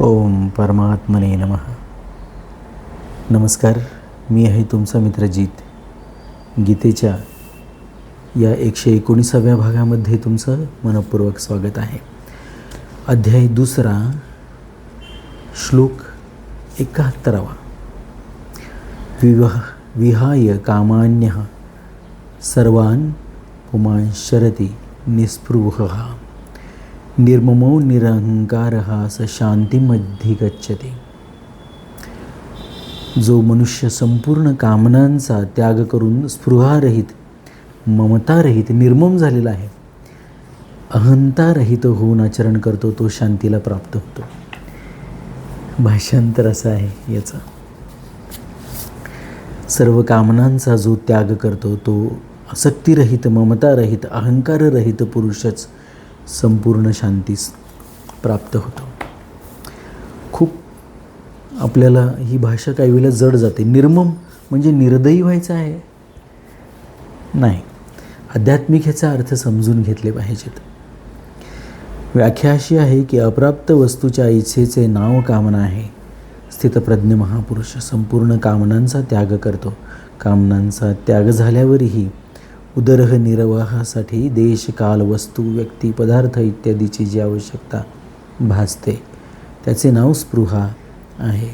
ओम परमात्मने नमः. नमस्कार मी आहे तुमचा मित्रजीत गीतेच्या या एकशे एकोणीसाव्या भागामध्ये तुमचं मनपूर्वक स्वागत आहे. अध्याय दुसरा श्लोक एकाहत्तरावा. विवाह विहाय कामान्य सर्वान् पुमांशरती निस्पृह. निर्ममो निरहंकार स शांतीमध्ये गच्छते जो मनुष्य संपूर्ण कामनांचा त्याग करून स्पृहारहित ममतारहित निर्मम झालेला आहे अहंतारहित होऊन आचरण करतो तो शांतीला प्राप्त होतो. भाषांतर असं आहे याचं. सर्व कामनांचा जो त्याग करतो तो आसक्तिरहित ममतारहित अहंकाररहित पुरुषच संपूर्ण शांतीस प्राप्त होतो. खूप आपल्याला ही भाषा काही वेळेला जड जाते. निर्मम म्हणजे निर्दयी व्हायचं आहे. नाही. आध्यात्मिक ह्याचा अर्थ समजून घेतले पाहिजेत. व्याख्या अशी आहे की अप्राप्त वस्तूच्या इच्छेचे नाव कामना आहे. स्थितप्रज्ञ महापुरुष संपूर्ण कामनांचा त्याग करतो. कामनांचा त्याग झाल्यावरही उदरनिर्वाहासाठी देश काल वस्तू व्यक्ती पदार्थ इत्यादीची जी आवश्यकता भासते त्याचे नाव स्पृहा आहे.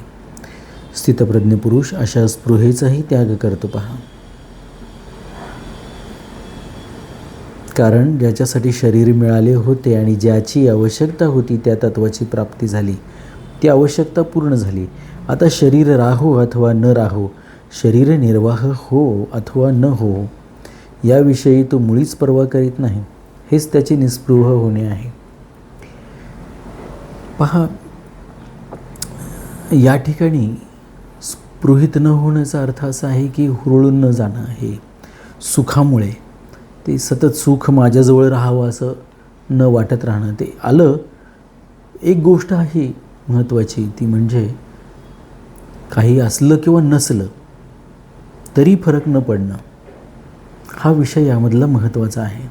स्थितप्रज्ञ पुरुष अशा स्पृहेचाही त्याग करतो पहा. कारण ज्याच्यासाठी शरीर मिळाले होते आणि ज्याची आवश्यकता होती त्या तत्वाची प्राप्ती झाली ती आवश्यकता पूर्ण झाली. आता शरीर राहो अथवा न राहो शरीर निर्वाह हो अथवा न हो याविषयी तो मुळीच पर्वा करीत नाही. हेच त्याचे निस्पृह होणे आहे. पहा या ठिकाणी स्पृहित न होण्याचा अर्थ असा आहे की हुरळून न जाणं हे सुखामुळे ते सतत सुख माझ्याजवळ राहावं असं न वाटत राहणं ते आलं. एक गोष्ट आहे महत्त्वाची ती म्हणजे काही असलं किंवा नसलं तरी फरक न पडणं. हा विषय यामधला महत्त्वाचा आहे.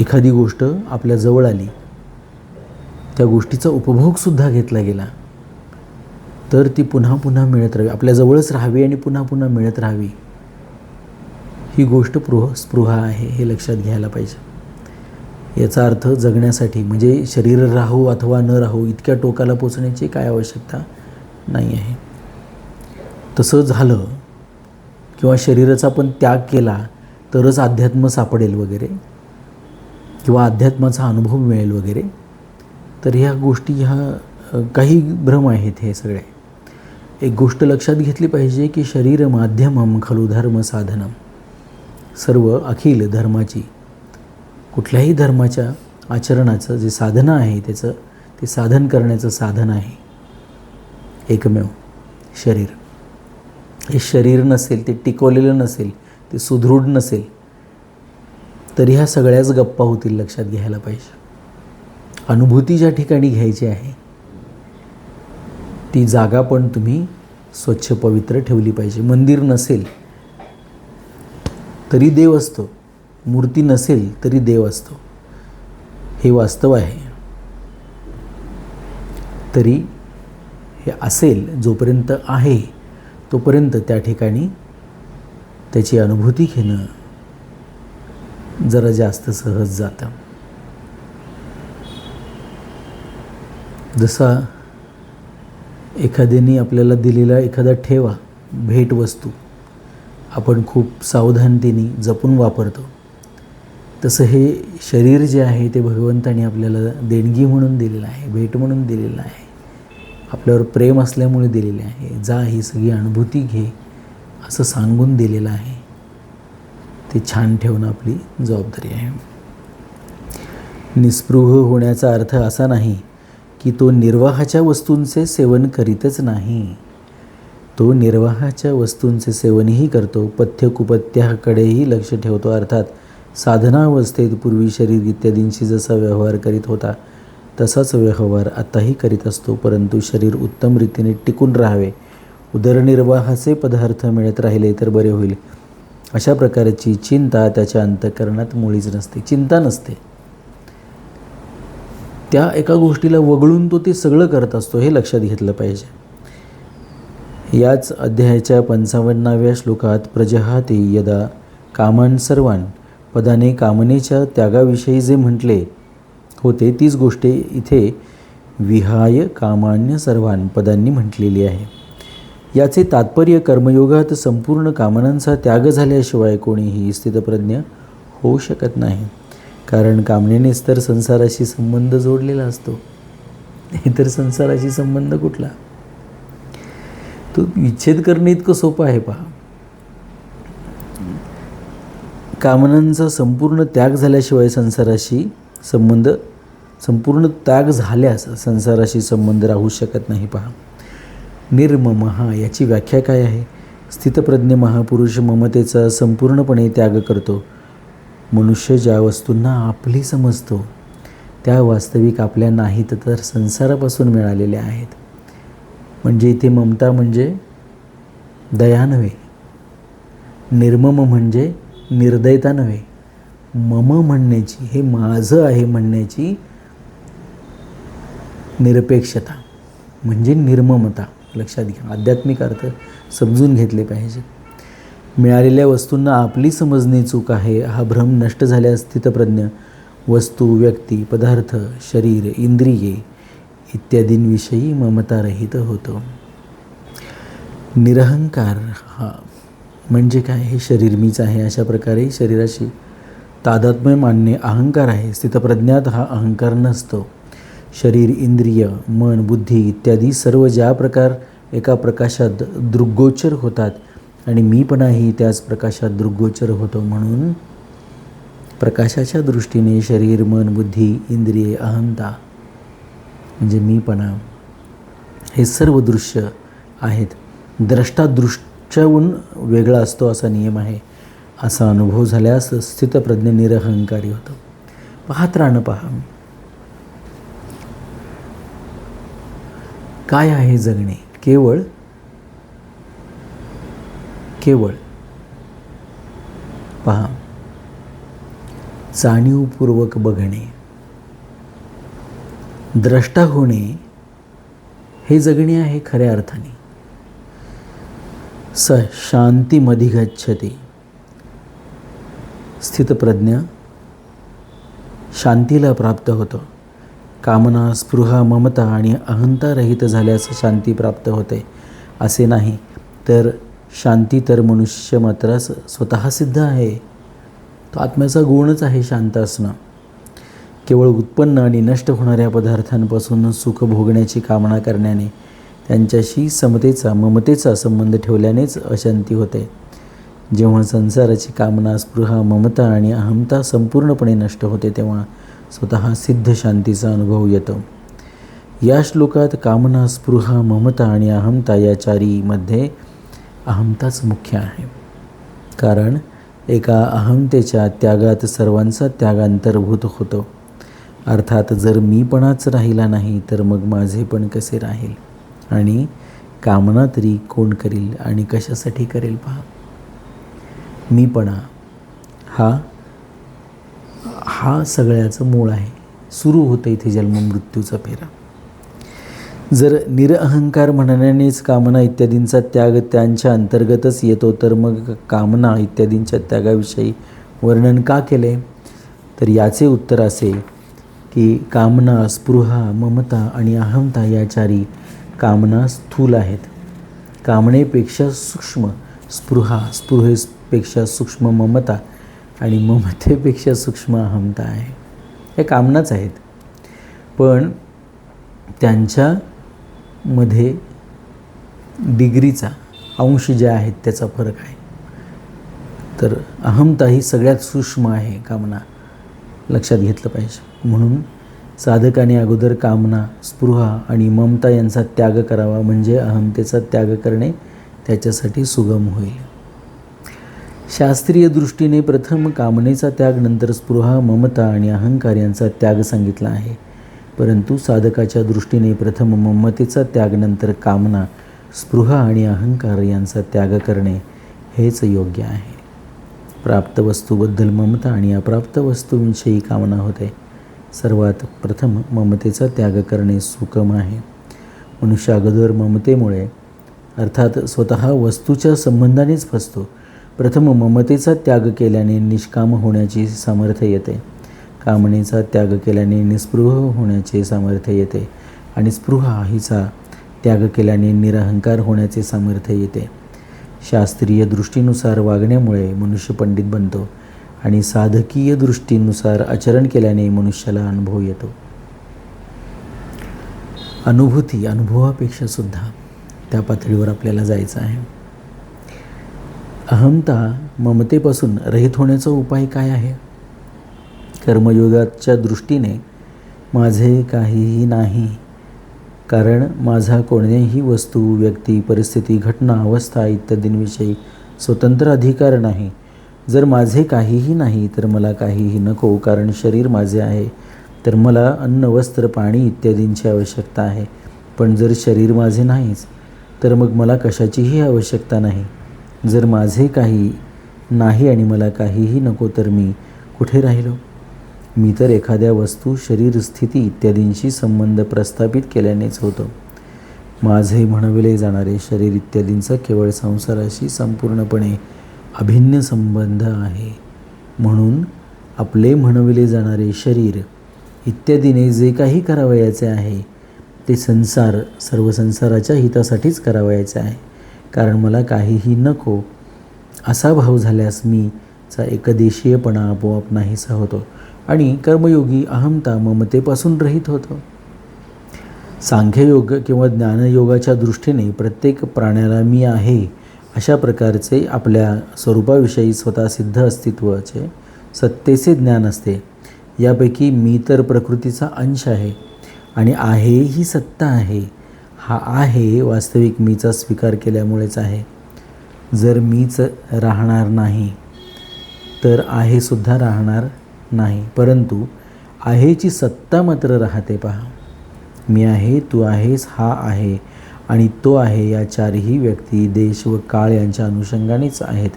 एखादी गोष्ट आपल्या जवळ आली त्या गोष्टीचा उपभोगसुद्धा घेतला गेला तर ती पुन्हा पुन्हा मिळत राहावी आपल्याजवळच राहावी आणि पुन्हा पुन्हा मिळत राहावी ही गोष्ट पृह स्पृहा आहे हे लक्षात घ्यायला पाहिजे. याचा अर्थ जगण्यासाठी म्हणजे शरीर राहू अथवा न राहू इतक्या टोकाला पोचण्याची काय आवश्यकता नाही आहे तसं झालं किंवा शरीराचा पण त्याग केला तरच अध्यात्म सापडेल वगैरे किंवा अध्यात्माचा अनुभव मिळेल वगैरे. तर ह्या गोष्टी ह्या काही भ्रम आहेत हे सगळे. एक गोष्ट लक्षात घेतली पाहिजे की शरीर माध्यमम खलु धर्म साधनम सर्व अखिल धर्माची कुठल्याही धर्माच्या आचरणाचं जे साधनं आहे त्याचं ते साधन करण्याचं साधन आहे. एकमेव शरीर. हे शरीर नसेल ते टिकवलेलं नसेल ते सुदृढ नसेल तर ह्या सगळ्याच गप्पा होतील लक्षात घ्यायला पाहिजे. अनुभूती ज्या ठिकाणी घ्यायची आहे ती जागा पण तुम्ही स्वच्छ पवित्र ठेवली पाहिजे. मंदिर नसेल तरी देव असतो. मूर्ती नसेल तरी देव असतो. हे वास्तव आहे. तरी हे असेल जोपर्यंत आहे तोपर्यंत त्या ठिकाणी त्याची अनुभूती घेणं जरा जास्त सहज जातं. जसा एखाद्याने आपल्याला दिलेला एखादा ठेवा भेटवस्तू आपण खूप सावधानतेने जपून वापरतो. तसं हे शरीर जे आहे ते भगवंताने आपल्याला देणगी म्हणून दिलेलं आहे भेट म्हणून दिलेलं आहे. आपल्यावर प्रेम असल्यामुळे दिलेले आहे. जा ही सगळी अनुभूती घे असं सांगून दिलेलं आहे. ते छान ठेवणं आपली जबाबदारी आहे. निस्पृह होण्याचा अर्थ असा नाही की तो निर्वाहाच्या वस्तूंचे सेवन करीतच नाही. तो निर्वाहाच्या वस्तूंचे सेवनही करतो पथ्य कुपथ्याकडेही लक्ष ठेवतो अर्थात साधनावस्थेत पूर्वी शरीर इत्यादींशी जसा व्यवहार करीत होता तसाच व्यवहार आताही करीत असतो परंतु शरीर उत्तम रीतीने टिकून राहावे. उदरनिर्वाहाचे पदार्थ मिळत राहिले तर बरे होईल. अशा प्रकारची चिंता त्याच्या अंतकरणात मुळीच नसते. चिंता नसते. त्या एका गोष्टीला वगळून तो ते सगळं करत असतो हे लक्षात घेतलं पाहिजे. याच अध्यायाच्या पंचावन्नाव्या श्लोकात प्रजहाते यदा कामान सर्वान पदाने कामनेच्या त्यागाविषयी जे म्हटले होते तीच गोष्ट इथे विहाय कामान्य सर्वान पदांनी म्हटलेली आहे. याचे तात्पर्य कर्मयोगात संपूर्ण कामनांचा त्याग झाल्याशिवाय कोणीही स्थितप्रज्ञ होऊ शकत नाही. कारण कामनेनेच तर संसाराशी संबंध जोडलेला असतो. इतर संसाराशी संबंध कुठला? तो विच्छेद करणे इतकं सोपं आहे पहा. कामनांचा संपूर्ण त्याग झाल्याशिवाय संसाराशी संबंध संपूर्ण त्याग झाल्यास संसाराशी संबंध राहू शकत नाही पहा. निर्मम हा याची व्याख्या काय आहे? स्थितप्रज्ञ महापुरुष ममतेचा संपूर्णपणे त्याग करतो. मनुष्य ज्या वस्तूंना आपली समजतो त्या वास्तविक आपल्या नाहीत तर संसारापासून मिळालेल्या आहेत. म्हणजे इथे ममता म्हणजे दया नव्हे. निर्मम म्हणजे निर्दयता नव्हे. मम म्हणण्याची हे माझं आहे म्हणण्याची निरपेक्षता म्हणजे निर्ममता. लक्षात घ्या. आध्यात्मिक अर्थ समजून घेतले पाहिजे. मिळालेल्या वस्तूंना आपली समजणे चूक आहे. हा भ्रम नष्ट झाल्यास स्थितप्रज्ञ वस्तू व्यक्ती पदार्थ शरीर इंद्रिये इत्यादींविषयी ममतारहित होतो. निरहंकार हा म्हणजे काय? हे शरीर मीच आहे अशा प्रकारे शरीराशी तादात्म्य मानणे अहंकार आहे. स्थितप्रज्ञात हा अहंकार नसतो. शरीर इंद्रिय मन बुद्धी इत्यादी सर्व ज्या प्रकार एका प्रकाशात दृग्गोचर होतात आणि मीपणाही त्याच प्रकाशात दृग्गोचर होतो म्हणून प्रकाशाच्या दृष्टीने शरीर मन बुद्धी इंद्रिये अहंता म्हणजे मीपणा हे सर्व दृश्य आहेत. द्रष्टा दृश्याहून वेगळा असतो असा नियम आहे. असा अनुभव झाल्यास स्थितप्रज्ञ निरहंकारी होतो. पाहत राहणं पहा. काय आहे जगणे? केवळ केवळ पहा. जाणीवपूर्वक बघणे. द्रष्टा होणे हे जगणे आहे खऱ्या अर्थाने. स शांतीमधी गच्छते. स्थितप्रज्ञ शांतीला प्राप्त होतो. कामना स्पृहा ममता आणि अहंता रहित झाल्यास शांती प्राप्त होते. असे नाही तर शांती तर मनुष्य मात्र स्वतः सिद्ध आहे. तो आत्म्याचा गुणच आहे शांत असणं. केवळ उत्पन्न आणि नष्ट होणाऱ्या पदार्थांपासून सुख भोगण्याची कामना करण्याने त्यांच्याशी समतेचा ममतेचा संबंध ठेवल्यानेच अशांती होते. जेव्हा संसाराची कामना स्पृहा ममता आणि अहमता संपूर्णपणे नष्ट होते तेव्हा स्वतः सिद्ध शांतीचा अनुभव येतो. या श्लोकात कामना स्पृहा ममता आणि अहमता या चारीमध्ये अहमताच मुख्य आहे. कारण एका अहमतेच्या त्यागात सर्वांचा त्याग अंतर्भूत होतो. अर्थात जर मीपणाच राहिला नाही तर मग माझे पण कसे राहील? आणि कामना तरी कोण करील आणि कशासाठी करेल पहा? मीपणा हा हा सगळ्याचं मूळ आहे. सुरू होतं इथे जन्ममृत्यूचा फेरा. जर निरअहंकार म्हणण्यानेच कामना इत्यादींचा त्याग त्यांच्या अंतर्गतच येतो तर मग कामना इत्यादींच्या त्यागाविषयी वर्णन का केले? तर याचे उत्तर असे की कामना स्पृहा ममता आणि अहमता या चारी कामना स्थूल आहेत. कामनेपेक्षा सूक्ष्म स्पृहा स्पृहेपेक्षा सूक्ष्म ममता आणि ममतेपेक्षा सूक्ष्म अहमता आहे. हे कामनाच आहेत. पण त्यांच्यामध्ये डिग्रीचा अंश जे आहेत त्याचा फरक आहे. तर अहमता ही सगळ्यात सूक्ष्म आहे कामना लक्षात घेतलं पाहिजे. म्हणून साधकाने अगोदर कामना स्पृहा आणि ममता यांचा त्याग करावा. म्हणजे अहमतेचा त्याग करणे त्याच्यासाठी सुगम होईल. शास्त्रीय दृष्टीने प्रथम कामनेचा त्याग नंतर स्पृहा ममता आणि अहंकार यांचा त्याग सांगितला आहे. परंतु साधकाच्या दृष्टीने प्रथम ममतेचा त्याग नंतर कामना स्पृहा आणि अहंकार यांचा त्याग करणे हेच योग्य आहे. प्राप्त वस्तूबद्दल ममता आणि अप्राप्त वस्तूंविषयी कामना होते. सर्वात प्रथम ममतेचा त्याग करणे सुकम आहे. मनुष्य अगोदर ममतेमुळे अर्थात स्वतः वस्तूच्या संबंधानेच फसतो. प्रथम ममतेचा त्याग केल्याने निष्काम होण्याची सामर्थ्य येते. कामनेचा त्याग केल्याने निस्पृह होण्याचे सामर्थ्य येते. आणि स्पृहा हिचा त्याग केल्याने निरहंकार होण्याचे सामर्थ्य येते. शास्त्रीय दृष्टीनुसार वागण्यामुळे मनुष्य पंडित बनतो आणि साधकीय दृष्टीनुसार आचरण केल्याने मनुष्याला अनुभव येतो. अनुभूती अनुभवापेक्षा सुद्धा त्या पातळीवर आपल्याला जायचं आहे. अहमता ममतेपासून रहित होण्याचा उपाय काय आहे? कर्मयोगाच्या दृष्टीने माझे काहीही नाही कारण माझा कोणत्याही वस्तू व्यक्ती परिस्थिती घटना अवस्था इत्यादींविषयी स्वतंत्र अधिकार नाही. जर माझे काहीही नाही तर मला काहीही नको कारण शरीर माझे आहे तर मला अन्न वस्त्र पाणी इत्यादींची आवश्यकता आहे. पण जर शरीर माझे नाहीच तर मग मला कशाचीही आवश्यकता नाही. जर माझे काही नाही आणि मला काहीही नको तर मी कुठे राहिलो? मी तर एखाद्या वस्तू शरीर स्थिती इत्यादींशी संबंध प्रस्थापित केल्यानेच होतो. माझे म्हणविले जाणारे शरीर इत्यादींचा केवळ संसाराशी संपूर्णपणे अभिन्न संबंध आहे. म्हणून आपले म्हणविले जाणारे शरीर इत्यादीने जे काही करावयाचे आहे ते संसार सर्व संसाराच्या हितासाठीच करावयाचे आहे. कारण मला काहीही नको असा भाव झाल्यास मी चा एकदेशीयपणा आपोआप नाहीसा होतो आणि कर्मयोगी अहमता ममतेपासून रहित होतो. सांख्ययोग किंवा ज्ञानयोगाच्या दृष्टीने प्रत्येक प्राण्याला मी आहे अशा प्रकारचे आपल्या स्वरूपाविषयी स्वतः सिद्ध अस्तित्वाचे सत्तेचे ज्ञान असते. यापैकी मी तर प्रकृतीचा अंश आहे आणि आहे ही सत्ता आहे. हा आहे वास्तविक मीचा स्वीकार केल्यामुळेच आहे. जर मीच राहणार नाही तर आहेसुद्धा राहणार नाही. परंतु आहेची सत्ता मात्र राहते पहा. मी आहे तू आहेस हा आहे आणि तो आहे या चारही व्यक्ती देश व काळ यांच्या अनुषंगानेच आहेत.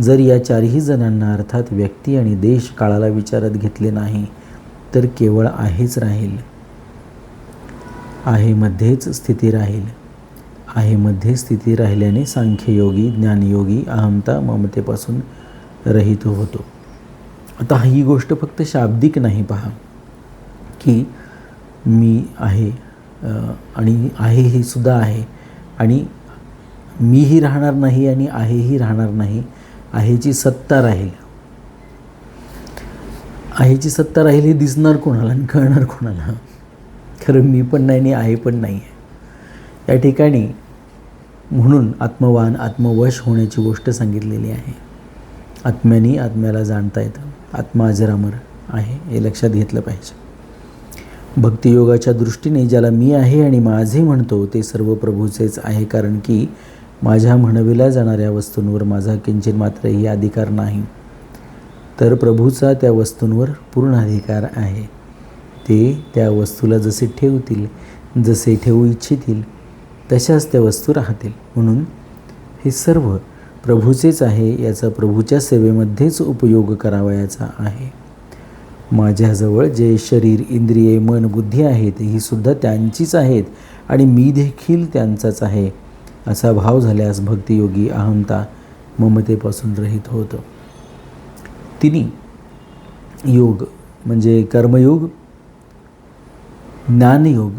जर या चारही जणांना अर्थात व्यक्ती आणि देश काळाला विचारात घेतले नाही तर केवळ आहेच राहील. आहेमध्येच स्थिती राहील. आहेमध्ये स्थिती राहिल्याने सांख्ययोगी ज्ञानयोगी अहमता ममतेपासून रहित होतो. आता ही गोष्ट फक्त शाब्दिक नाही पहा की मी आहे आणि आहे ही सुद्धा आहे आणि मीही राहणार नाही आणि आहेही राहणार नाही आहेची सत्ता राहील. आहेची सत्ता राहील हे दिसणार कोणाला आणि कळणार कोणाला? खरं मी पण नाही आणि आहे पण नाही आहे. या ठिकाणी म्हणून आत्मवान आत्मवश होण्याची गोष्ट सांगितलेली आहे. आत्म्याने आत्म्याला जाणता येतं. आत्मा अजरामर आहे हे लक्षात घेतलं पाहिजे. भक्तियोगाच्या दृष्टीने ज्याला मी आहे आणि माझे म्हणतो ते सर्व प्रभूचेच आहे कारण की माझ्या म्हणविल्या जाणाऱ्या वस्तूंवर माझा किंचित मात्रही अधिकार नाही. तर प्रभूचा त्या वस्तूंवर पूर्ण अधिकार आहे. ते त्या वस्तूला जसे ठेवतील जसे ठेवू इच्छितील तशाच त्या वस्तू राहतील. म्हणून हे सर्व प्रभूचेच आहे याचा प्रभूच्या सेवेमध्येच उपयोग करावयाचा आहे. माझ्याजवळ जे शरीर इंद्रिये मन बुद्धी आहेत ही सुद्धा त्यांचीच आहेत आणि मी देखील त्यांचाच आहे असा भाव झाल्यास भक्तियोगी अहमता ममतेपासून रहित होतो. तिन्ही योग म्हणजे कर्मयोग ज्ञानयोग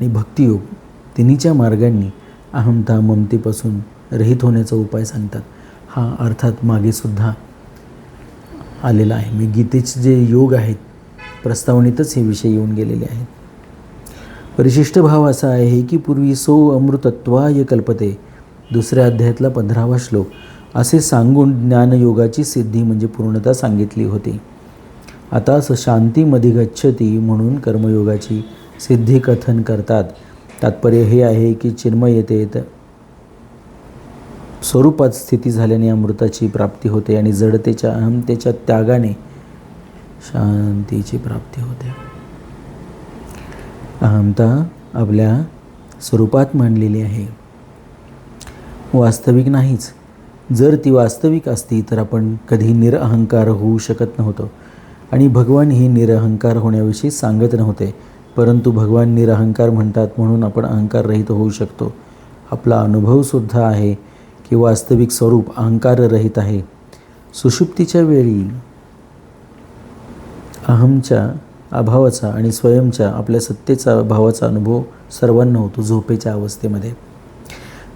आणि भक्तियोग तिन्हीच्या मार्गांनी अहमता ममतेपासून रहित होण्याचा उपाय सांगतात. हा अर्थात मागेसुद्धा आलेला आहे. मी गीतेचे जे योग आहेत प्रस्तावनेतच हे विषय येऊन गेलेले आहेत. परिशिष्ट भाव असा आहे की पूर्वी सो अमृतत्वाय कल्पते दुसऱ्या अध्यायातला पंधरावा श्लोक. असे सांगून ज्ञानयोगाची सिद्धी म्हणजे पूर्णता सांगितली होती. आता शांतीमध्ये गच्छती म्हणून कर्मयोगाची सिद्धी कथन करतात. तात्पर्य हे आहे की चिन्मयतेत स्वरूपात स्थिती झाल्याने अमृताची प्राप्ती होते आणि जडतेच्या अहमतेच्या त्यागाने शांतीची प्राप्ती होते. अहमता आपल्या स्वरूपात मांडलेली आहे. वास्तविक नाहीच. जर ती वास्तविक असती तर आपण कधी निरअहंकार होऊ शकत नव्हतो. आणि भगवान हे निरहंकार होण्याविषयी सांगत नव्हते परंतु भगवान निरहंकार म्हणतात म्हणून आपण अहंकार रहित होऊ शकतो. आपला अनुभवसुद्धा आहे की वास्तविक स्वरूप अहंकाररहित आहे. सुषुप्तीच्या वेळी अहमच्या अभावाचा आणि स्वयंच्या आपल्या सत्तेचा अभावाचा अनुभव सर्वांना होतो झोपेच्या अवस्थेमध्ये.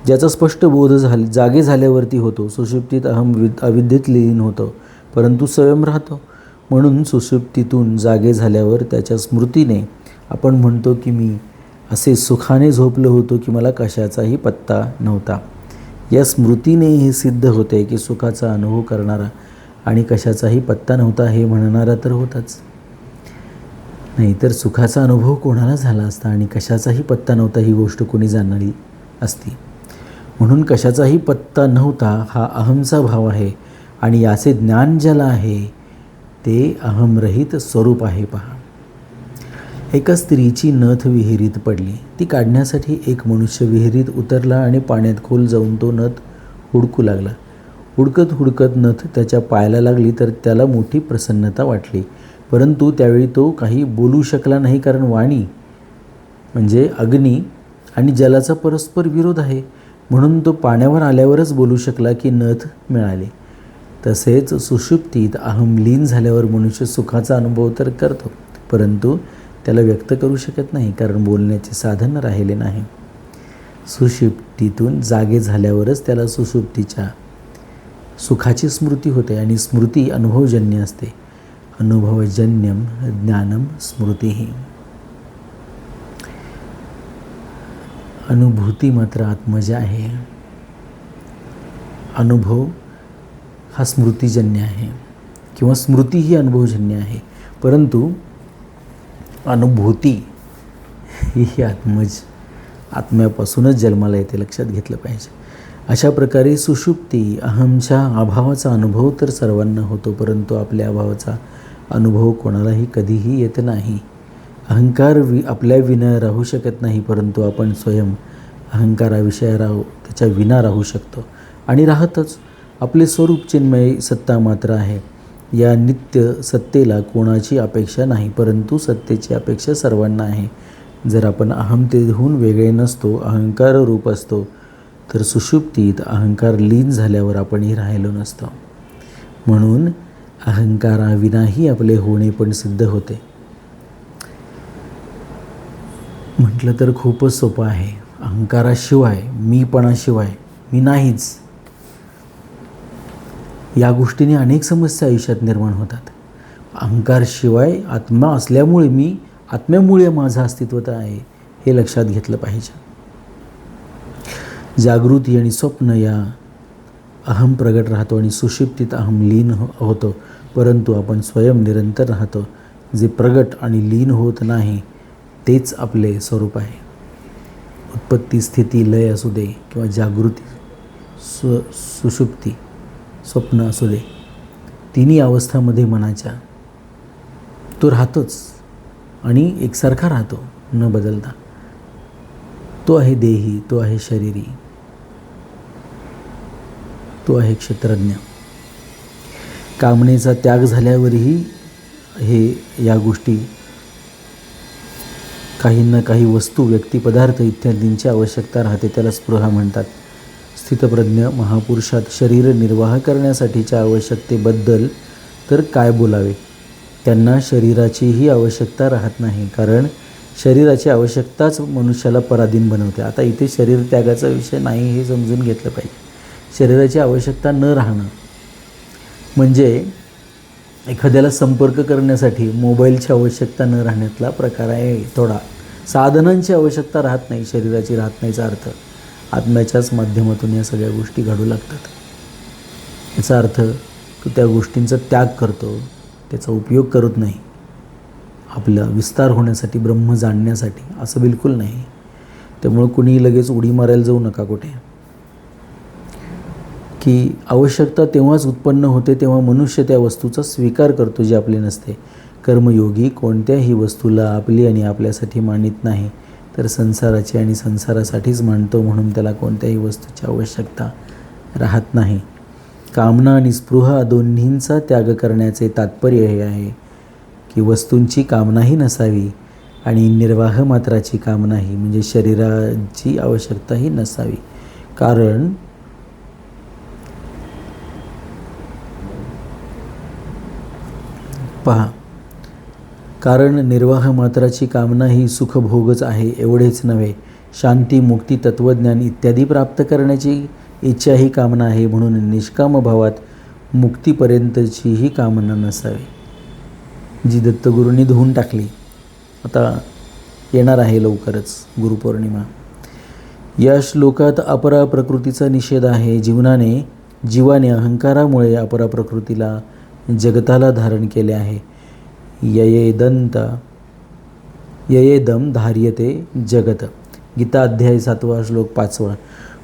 ज्याचा स्पष्ट बोध झाले जागे झाल्यावरती होतो. सुषुप्तीत अहम वि अविद्येत लीन होतं परंतु स्वयं राहतो. म्हणून सुसुप्तीतून जागे झाल्यावर त्याच्या स्मृतीने आपण म्हणतो की मी असे सुखाने झोपलो होतो की मला कशाचाही पत्ता नव्हता. या स्मृतीने हे सिद्ध होते की सुखाचा अनुभव करणारा आणि कशाचाही पत्ता नव्हता हे म्हणणारा तर होताच. नाहीतर सुखाचा अनुभव कोणाला झाला असता आणि कशाचाही पत्ता नव्हता ही गोष्ट कोणी जाणारी असती? म्हणून कशाचाही पत्ता नव्हता हा अहमचा भाव आहे आणि याचे ज्ञान ज्याला आहे ते अहमरहित स्वरूप आहे पहा. एका स्त्रीची नथ विहिरीत पडली. ती काढण्यासाठी एक मनुष्य विहिरीत उतरला आणि पाण्यात खोल जाऊन तो नथ हुडकू लागला. हुडकत हुडकत नथ त्याच्या पायाला लागली तर त्याला मोठी प्रसन्नता वाटली. परंतु त्यावेळी तो काही बोलू शकला नाही कारण वाणी म्हणजे अग्नी आणि जलाचा परस्पर विरोध आहे. म्हणून तो पाण्यावर आल्यावरच बोलू शकला की नथ मिळाली. तसेच सुषुप्तीत अहमलीन झाल्यावर मनुष्य सुखाचा अनुभव तर करतो परंतु त्याला व्यक्त करू शकत नाही कारण बोलण्याचे साधन राहिले नाही. सुषुप्तीतून जागे झाल्यावरच त्याला सुषुप्तीच्या सुखाची स्मृती होते आणि स्मृती अनुभवजन्य असते. अनुभवजन्यम ज्ञानम स्मृतीही अनुभूती मात्र आत्मजा आहे. अनुभव हा स्मृतीजन्य आहे किंवा स्मृती ही अनुभवजन्य आहे. परंतु अनुभूती ही आत्मज आत्म्यापासूनच जन्माला येते लक्षात घेतलं पाहिजे. अशा प्रकारे सुषुप्ती अहमच्या अभावाचा अनुभव तर सर्वांना होतो परंतु आपल्या अभावाचा अनुभव कोणालाही कधीही येत नाही. अहंकार वि आपल्या विना राहू शकत नाही परंतु आपण स्वयं अहंकाराविषयी राहू त्याच्या विना राहू शकतो. आणि राहतच. आपले स्वरूप चिन्मय सत्ता मात्र आहे. या नित्य सत्तेला कोणाची अपेक्षा नाही परंतु सत्तेची अपेक्षा सर्वांना आहे. जर आपण अहमतेहून वेगळे नसतो अहंकार रूप असतो तर सुषुप्तीत अहंकार लीन झाल्यावर आपणही राहिलो नसतो. म्हणून अहंकाराविनाही आपले होणे पण सिद्ध होते. म्हटलं तर खूपच सोपं आहे. अहंकाराशिवाय मीपणाशिवाय मी नाहीच. या गोष्टीने अनेक समस्या आयुष्यात निर्माण होतात. अहंकारशिवाय आत्मा असल्यामुळे मी आत्म्यामुळे माझं अस्तित्वता आहे हे लक्षात घेतलं पाहिजे. जागृती आणि स्वप्न या अहम प्रगट राहतो आणि सुशिप्तीत अहम लीन हो होतो. परंतु आपण स्वयं निरंतर राहतो. जे प्रगट आणि लीन होत नाही तेच आपले स्वरूप आहे. उत्पत्ती स्थिती लय असू दे किंवा जागृती सु सुषुप्ती स्वप्न असू दे. तिन्ही अवस्थामध्ये मनाच्या. तो राहतोच आणि एकसारखा राहतो न बदलता. तो आहे देही तो आहे शरीरी. तो आहे क्षेत्रज्ञ. कामनेचा त्याग झाल्यावरही हे या गोष्टी काही ना काही वस्तू व्यक्तिपदार्थ इत्यादींची आवश्यकता राहते त्याला स्पृहा म्हणतात. स्थितप्रज्ञ महापुरुषात शरीर निर्वाह करण्यासाठीच्या आवश्यकतेबद्दल तर काय बोलावे? त्यांना शरीराचीही आवश्यकता राहत नाही कारण शरीराची आवश्यकताच मनुष्याला पराधीन बनवते. आता इथे शरीर त्यागाचा विषय नाही हे समजून घेतलं पाहिजे. शरीराची आवश्यकता न राहणं म्हणजे एखाद्याला संपर्क करण्यासाठी मोबाईलची आवश्यकता न राहण्यातला प्रकार आहे थोडा. साधनांची आवश्यकता राहत नाही शरीराची राहत नाहीचा अर्थ. आत्म्याच्याच माध्यमातून या सगळ्या गोष्टी घडू लागतात. याचा अर्थ तो त्या गोष्टींचा त्याग करतो त्याचा उपयोग करत नाही. आपला विस्तार होण्यासाठी ब्रह्म जाणण्यासाठी असं बिलकुल नाही. त्यामुळं कुणी लगेच उडी मारायला जाऊ नका कुठे. की आवश्यकता तेव्हाच उत्पन्न होते तेव्हा मनुष्य त्या वस्तूचा स्वीकार करतो जे आपले नसते. कर्मयोगी कोणत्याही वस्तूला आपली आणि आपल्यासाठी मानित नाही. तर संसाराची आणि संसारासाठीच मांडतो म्हणून त्याला कोणत्याही वस्तूची आवश्यकता राहत नाही. कामना आणि स्पृहा दोन्हींचा त्याग करण्याचे तात्पर्य हे आहे की वस्तूंची कामनाही नसावी आणि निर्वाह मात्राची कामनाही म्हणजे शरीराची आवश्यकताही नसावी. कारण पहा कारण निर्वाह मात्राची कामना ही सुखभोगच आहे एवढेच नव्हे. शांती मुक्ती तत्त्वज्ञान इत्यादी प्राप्त करण्याची इच्छा ही कामना आहे म्हणून निष्काम भावात मुक्तीपर्यंतचीही कामना नसावी. जी दत्तगुरूंनी धुवून टाकली. आता येणार आहे लवकरच गुरुपौर्णिमा. या श्लोकात अपरा प्रकृतीचा निषेध आहे. जीवनाने जीवाने अहंकारामुळे अपरा प्रकृतीला जगताला धारण केले आहे. ययेदंत ययेदम धार्यते जगत। गीता अध्याय सातवा श्लोक पाचवा।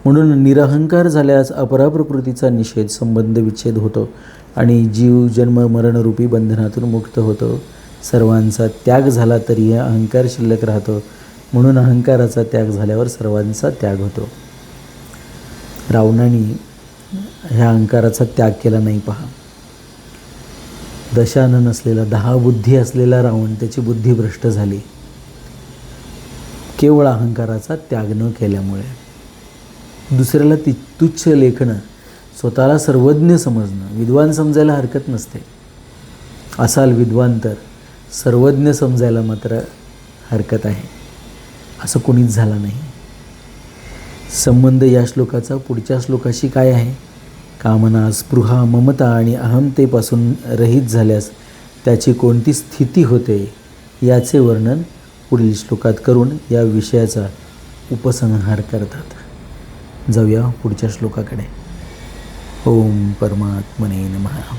म्हणून निरहंकार झाल्यास अपराप्रकृतीचा निषेध संबंध विच्छेद होतो आणि जीव जन्म मरणरूपी बंधनातून मुक्त होतो. सर्वांचा त्याग झाला तरी अहंकार शिल्लक राहतो. म्हणून अहंकाराचा त्याग झाल्यावर सर्वांचा त्याग होतो. रावणाने ह्या अहंकाराचा त्याग केला नाही पहा. दशानन असलेला दहा बुद्धी असलेला रावण त्याची बुद्धी भ्रष्ट झाली. केवळ अहंकाराचा त्याग न केल्यामुळे. दुसऱ्याला ति तुच्छ लेखणं स्वतःला सर्वज्ञ समजणं विद्वान समजायला हरकत नसते. असाल विद्वान तर सर्वज्ञ समजायला मात्र हरकत आहे. असं कोणीच झालं नाही. संबंध या श्लोकाचा पुढच्या श्लोकाशी काय आहे? कामना स्पृहा ममता आणि अहमतेपासून रहित झाल्यास त्याची कोणती स्थिती होते याचे वर्णन पुढील श्लोकात करून या विषयाचा उपसंहार करतात. जाऊया पुढच्या श्लोकाकडे. ओम परमात्मने नमः.